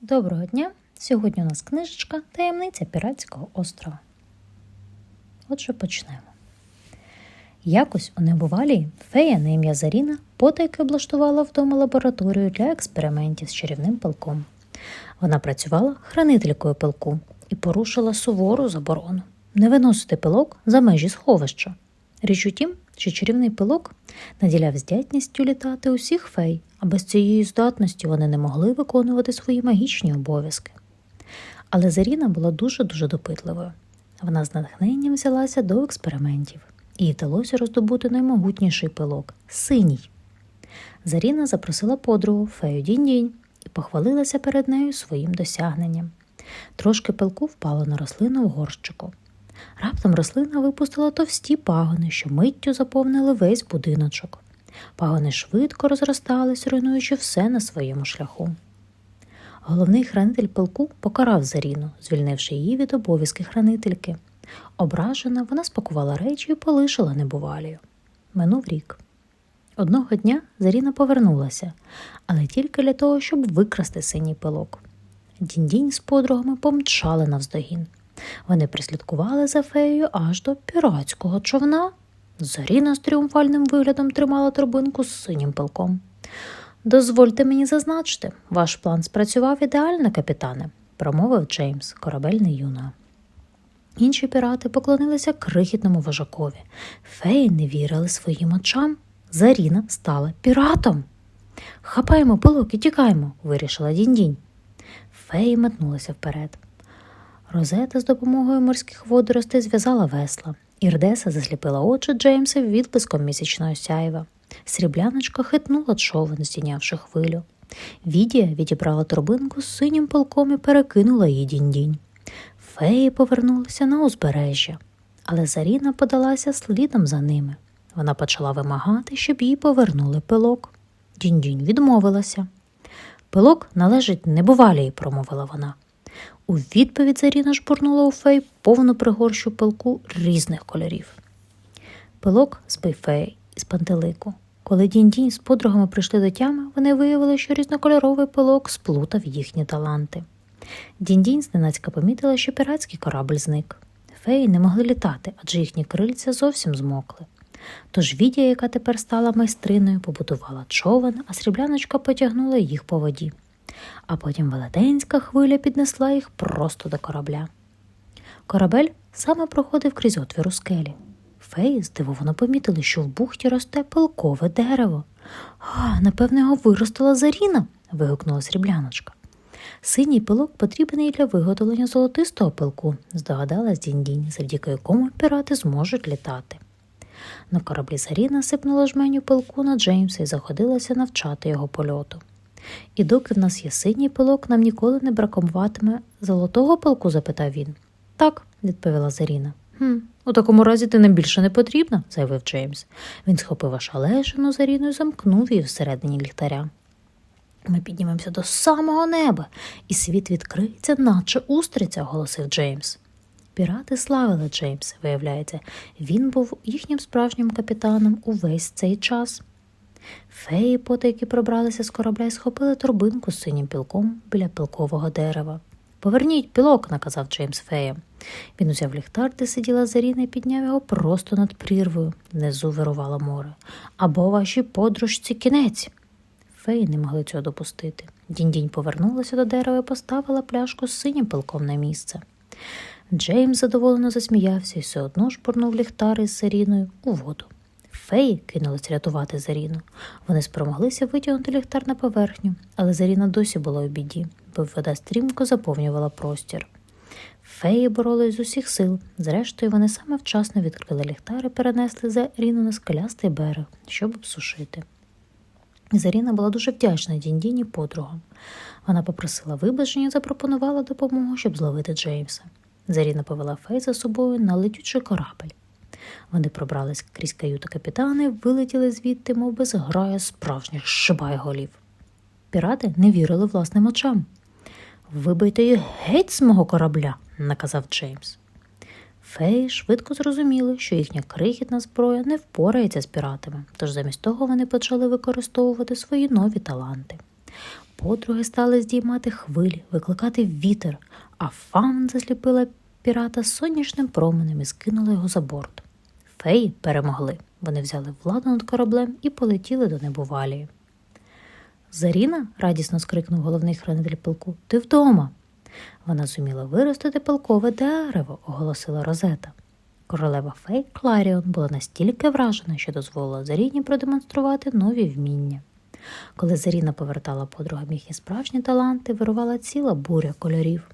Доброго дня! Сьогодні у нас книжечка Таємниця Піратського острова. Отже, почнемо. Якось у небувалії фея на ім'я Заріна потайки облаштувала вдома лабораторію для експериментів з чарівним пилком. Вона працювала хранителькою пилку і порушила сувору заборону не виносити пилок за межі сховища. Річ у тім, що чарівний пилок наділяв здатністю літати усіх фей, а без цієї здатності вони не могли виконувати свої магічні обов'язки. Але Заріна була дуже-дуже допитливою. Вона з натхненням взялася до експериментів, їй вдалося роздобути наймогутніший пилок синій. Заріна запросила подругу фею Дінь-Дінь і похвалилася перед нею своїм досягненням. Трошки пилку впало на рослину в горщику. Раптом рослина випустила товсті пагони, що миттю заповнили весь будиночок. Пагони швидко розростались, руйнуючи все на своєму шляху. Головний хранитель пилку покарав Заріну, звільнивши її від обов'язки хранительки. Ображена, вона спакувала речі і полишила небувалію. Минув рік. Одного дня Заріна повернулася, але тільки для того, щоб викрасти синій пилок. Дінь-дінь з подругами помчали навздогін. Вони прислідкували за феєю аж до піратського човна. Заріна з тріумфальним виглядом тримала торбинку з синім пилком. Дозвольте мені зазначити, ваш план спрацював ідеально, капітане, промовив Джеймс, корабельний юна. Інші пірати поклонилися крихітному вожакові. Феї не вірили своїм очам. Заріна стала піратом. Хапаємо пилок і тікаємо, вирішила дінь-дінь. Феї метнулися вперед. Розета з допомогою морських водоростей зв'язала весла. Ірдеса засліпила очі Джеймса відблиском місячного сяйва. Срібляночка хитнула човен, здійнявши хвилю. Відія відібрала торбинку з синім пилком і перекинула її дінь-дінь. Феї повернулися на узбережжя, але Заріна подалася слідом за ними. Вона почала вимагати, щоб їй повернули пилок. Дінь-дінь відмовилася. Пилок належить небувалій, промовила вона. У відповідь Заріна жбурнула у фей повну пригорщу пилку різних кольорів. Пилок збив феї із пантелику. Коли дінь-дінь з подругами прийшли до тями, вони виявили, що різнокольоровий пилок сплутав їхні таланти. Дінь-дінь зненацька помітила, що піратський корабль зник. Феї не могли літати, адже їхні крильця зовсім змокли. Тож Відія, яка тепер стала майстриною, побудувала човен, а срібляночка потягнула їх по воді. А потім велетенська хвиля піднесла їх просто до корабля. Корабель саме проходив крізь отвір у скелі. Феї здивовано помітили, що в бухті росте пилкове дерево. А, напевне, його виростила Заріна. вигукнула срібляночка. Синій пилок потрібен і для виготовлення золотистого пилку, здогадалась дінь-дінь, завдяки якому пірати зможуть літати. На кораблі Заріна сипнула жменю пилку на Джеймса і заходилася навчати його польоту. І доки в нас є синій пилок, нам ніколи не бракуватиме золотого пилку? запитав він. Так, відповіла Заріна. «Хм, У такому разі ти нам більше не потрібна, заявив Джеймс. Він схопив ошалешену Заріну і замкнув її всередині ліхтаря. Ми піднімемося до самого неба, і світ відкриється, наче устриця, оголосив Джеймс. Пірати славили Джеймса, виявляється, він був їхнім справжнім капітаном увесь цей час. Феї потайки пробралися з корабля і схопили торбинку з синім пілком біля пілкового дерева. Поверніть пілок, наказав Джеймс феям. Він узяв ліхтар, де сиділа Заріна, і підняв його просто над прірвою, внизу вирувало море. Або вашій подружці кінець. Феї не могли цього допустити. Дінь-дінь повернулася до дерева і поставила пляшку з синім пилком на місце. Джеймс задоволено засміявся і все одно шпурнув ліхтар із Заріною у воду. Феї кинулись рятувати Заріну. Вони спромоглися витягнути ліхтар на поверхню, але Заріна досі була у біді, бо вода стрімко заповнювала простір. Феї боролись з усіх сил. Зрештою, вони саме вчасно відкрили ліхтар і перенесли Заріну на скелястий берег, щоб обсушити. Заріна була дуже вдячна Діндіні подругам. Вона попросила вибачення і запропонувала допомогу, щоб зловити Джеймса. Заріна повела Фей за собою на летючий корабель. Вони пробрались крізь каюту капітана і вилетіли звідти, мов би зграя справжніх шибайголів. Пірати не вірили власним очам. Вибийте їх геть з мого корабля, наказав Джеймс. Феї швидко зрозуміли, що їхня крихітна зброя не впорається з піратами, тож замість того вони почали використовувати свої нові таланти. Подруги стали здіймати хвилі, викликати вітер, а фаун засліпила пірата сонячним променем і скинула його за борт. Феї перемогли. Вони взяли владу над кораблем і полетіли до небувалії. Заріна, радісно скрикнув головний хранитель пилку, ти вдома. Вона зуміла виростити пилкове дерево, оголосила Розета. Королева фей Кларіон була настільки вражена, що дозволила Заріні продемонструвати нові вміння. Коли Заріна повертала подругам їхні справжні таланти, вирувала ціла буря кольорів,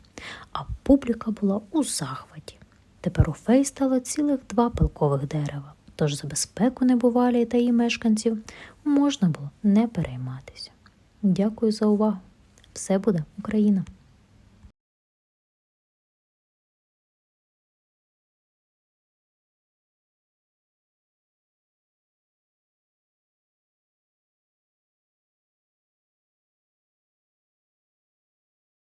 а публіка була у захваті. Тепер у фей стало цілих два пилкових дерева, тож за безпеку небувалі та її мешканців можна було не перейматися. Дякую за увагу. Все буде Україна!